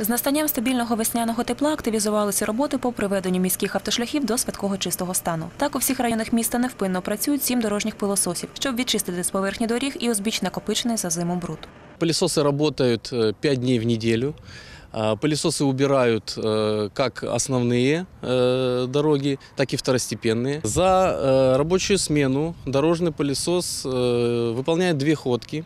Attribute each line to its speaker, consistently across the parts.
Speaker 1: З настанням стабільного весняного тепла активізувалися роботи по приведенню міських автошляхів до святкового чистого стану. Так у всіх районах міста невпинно працюють сім дорожніх пилососів, щоб відчистити з поверхні доріг і узбіч накопичений за зиму бруд.
Speaker 2: Пылесосы работают 5 дней в неделю. А, Пылесосы убирают э, как основные э, дороги, так и второстепенные. За э, рабочую смену дорожный пылесос э, выполняет две ходки.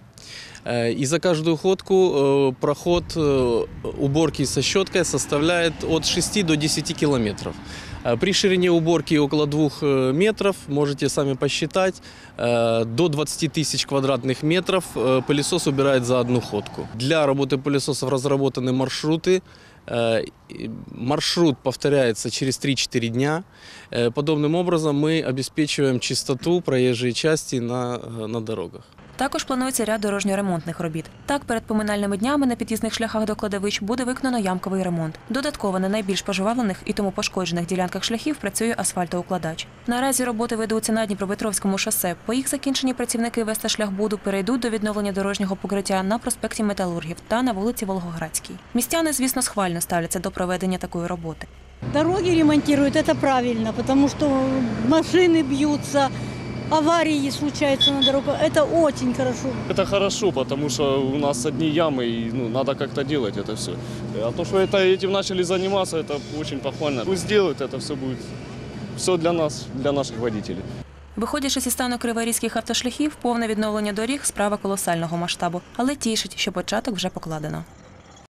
Speaker 2: Э, И за каждую ходку э, проход э, уборки со щеткой составляет от 6 до 10 километров. При ширине уборки около 2 метров, можете сами посчитать, до 20 тысяч квадратных метров пылесос убирает за одну ходку. Для работы пылесосов разработаны маршруты. Маршрут повторяется через 3-4 дня. Подобным образом мы обеспечиваем чистоту проезжей части на, на дорогах.
Speaker 1: Також планується ряд дорожньо-ремонтних робіт. Так, перед поминальними днями на під'їзних шляхах до кладовищ буде виконано ямковий ремонт. Додатково на найбільш поживавлених і тому пошкоджених ділянках шляхів працює асфальтоукладач. Наразі роботи ведуться на Дніпропетровському шосе. По їх закінченні працівники Весташляхбуду перейдуть до відновлення дорожнього покриття на проспекті Металургів та на вулиці Волгоградській. Містяни, звісно, схвально ставляться до проведення такої роботи.
Speaker 3: Дороги ремонтируют, это правильно, потому что машины бьются, аварии случаются на дорогах. Это очень хорошо.
Speaker 4: Это хорошо, потому что у нас одни ямы, и ну, надо как-то делать это все. А то, что это, этим начали заниматься, это очень похвально. Пусть делают, это все будет все для нас, для наших водителей.
Speaker 1: Виходячи зі стану криворізьких автошляхів, повне відновлення доріг справа колосального масштабу, але тішить, що початок вже покладено.